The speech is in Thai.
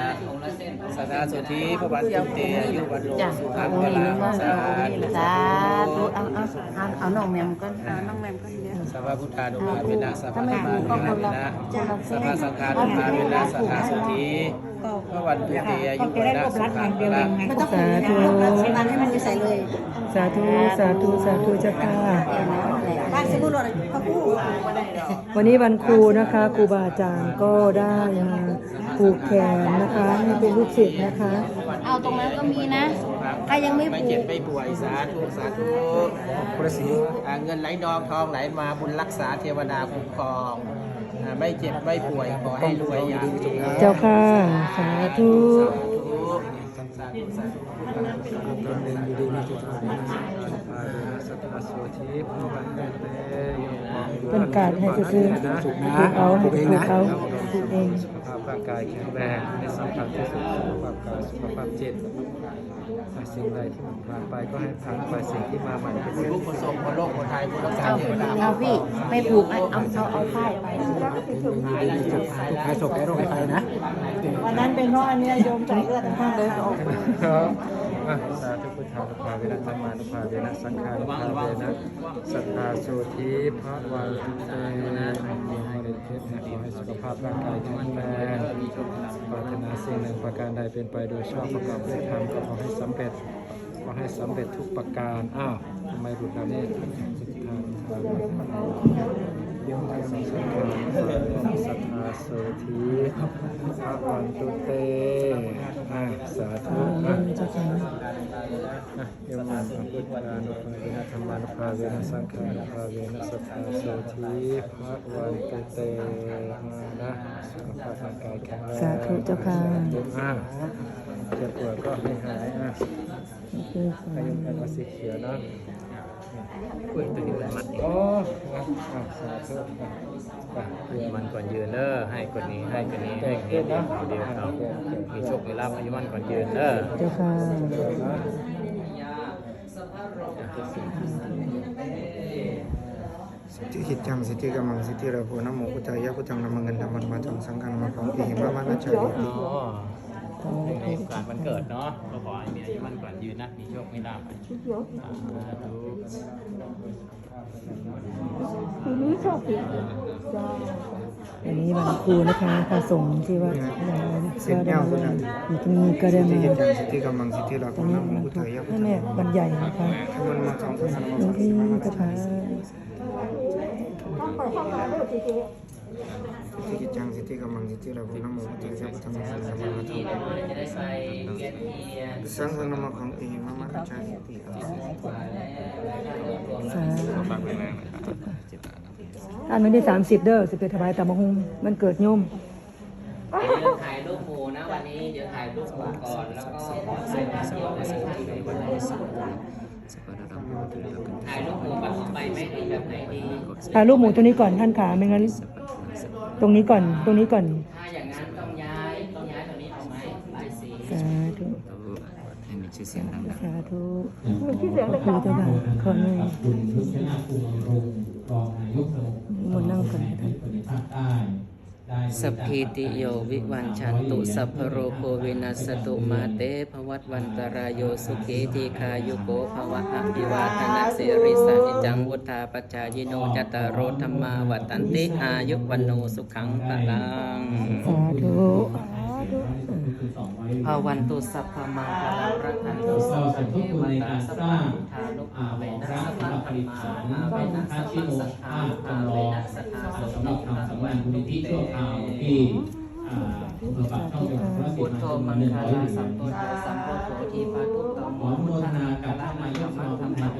นะสถาสุธีพระบาทสมเด็จอายุวันโลสุเอาขังองพลังมาสาเอาองค์ธุนี้สาธุเอาเอาเอาเอาน้องแมมก่อนเอาน้องแมมก่อนเดี๋ยวสัพพะพุทธานุภาเวนะสัพพะมธรรมานุภาเวนะสัพพะสังฆานุภาเวนะสัทธาสุธีพระวันตุเตอายุวันนะสุขังพลังไม่ต้องสาธุร้านให้มันใส่เลยสาธุสาธุสาธุเจ้าค่ะ บ้านสมุนไพรพระผู้วันนี้วันครูนะคะครูบาอาจารย์ก็ได้มาผูกแขนนะคะให้เป็นลูกศิษย์นะคะ เอาตรงนั้นก็มีนะใครยังไม่ไม่ผูเจ็บก ไม่ป่วยสาธุสาธุพระศรีอ่าเงินไหลนองทองไหลมาบุญรักษาเทวดาคุ้มครองอ่าไม่เจ็บไม่ป่วยขอให้รวยอย่างดีเจ้าค่ะ สาธุ สาธุสาธุเเป็นการให้ซื้อๆผูกเอาให้ผูกเอาผูกเองสุขภาพร่างกายแข็งแรงในสำคัญที่สุดสุขภาพกายสุขภาพจิตสิ่งใดที่มันผ่านไปก็ให้ผ่านไปสิ่งที่มาใหม่ก็คุณเป็นลูกคนส่งคนโลกคนไทยคนรักษาเอาเอาพี่ไม่ผูกเอาเอาเอาเอาป้ายไปใครส่งแอโรไฟนะวันนั้นเป็นเพราะอันเนี้ยโยมใส่เลือดข้างเลยออก อะสาธุพุทธานุภาเวนะธรรมานุภาเวนะสังฆานุภาเวนะสัทธาโสธีพระวันตุเตมีมริเทศนะขอให้สุขภาพร่างกายแข็งแรงปรารถนาสิ่งหนึ่งประการใดเป็นไปโดยชอบประกอบด้วยธรรมก็ขอให้สำเร็จขอให้สำเร็จทุกประการอ้าวทำไมหลุดแล้วนี่สุดทางทางยมสังสารสัทธาโสธีพระวันตุเตอ่าสาธุอะ เจ้าค่ะ อะ ยมมาพุทธานุภาเวนะธรรมานุภาเวนะสังฆานุภาเวนะสัทธาโสธีพระวันตุเตมานะสุขภาพร่างกายแข็งแรงสาธุเจ้าค่ะอ่าเจ็บปวดก็ให้หายอะโอเคพยุงกันมาสีเขียวเนาะคุยตัวนี้มันโอ้อะอะสาธุอะอะเดี๋ยวมันก่อนยืนเด้อให้คนนี้ให้คนนี้ให้เดียวเดียวเอามีโชคมีลาภอายุมันก่อนยืนเด้อเจ้าค่ะ สิทธิ กิจจังสิทธิกำมังสิทธิระโพนะโมพุทธายะพุทธังนามังกันธรรมันมาจังสังฆังนามาของอิหิมะมานะชัยอ๋อในโอกาสวันเกิดเนาะก็ขอให้มีอายุมันก่อนยืนนะ มีโชคมีลาภไปสาธุอันนี้วันครูนะคะพระสงฆ์ที่วัดก็ได้มาอยู่ที่นี่ก็ได้สิทธิมากิจจังสิทธิกำมังสิทธิระตโพรงนี้นะโมมันพุทถูกธายะพุทให้ธังแม่บรรใหญ่นะคะธรรมันมาจังสังฆังนาหลวมางของอิพี่หิมะมาก็นะชัพาย สิทธิกิจจังสิทธิกำมังสิทธิระโพนะโมพุทธายะพุทธังนามังกันธรรมันมาจังจะได้ใส่เวียนเทียนสังฆังนามาของอิหิมะมานะชัยติสาอันไม่ได้สามสิบเด้อสิบเอ็ดถวายตามหงมันเกิดโยมเดี๋ยวถ่ายรูปหมู่นะวันนี้เดี๋ยวถ่ายรูปหมู่ก่อนแล้วก็ขอใส่เที่ยวใน ถ่ายรูปหมู่แบบไปไม่ดีแบบไหนดีถ่ายรูปหมูตัวนี้ก่อนท่านขาไม่งั้น ตรงนี้ก่อนตรงนี้ก่อนถ้าอย่างนั้นต้องย้ายต้องย้ายตัวนี้ออกไหมหลายสีสาธุให้มีชื่อเสียงดังสาธุมีที่เสียงเลยค่ะเจ้าบ่าวขอหน่อยหมุนนั่งก่อนท่าน สัพพิติโยวิวันชันตุสัพพโรโควินัสตุมาเตภวัตวันตรายโยสุขีทีคายุโกภวะอภิวาทนาเสริสานิจังวุธาปจายโนจตารโรธรรมาวัตันติอายุวันโนสุขังพลังสาธุ ภาวันตุสัพพมังคลังรักันตุสัพพเทวตาสัพพะทานุภาเวนะสัพพะธรรมาภาเวนะสัพพะสังฆาภาเวนะสัทธาโสติภาวันตุติเตพุทโธมังคลาสัมพุทธสัมพุทโธทีปาทุตตโมพุทนากัลลามัยมังธรรม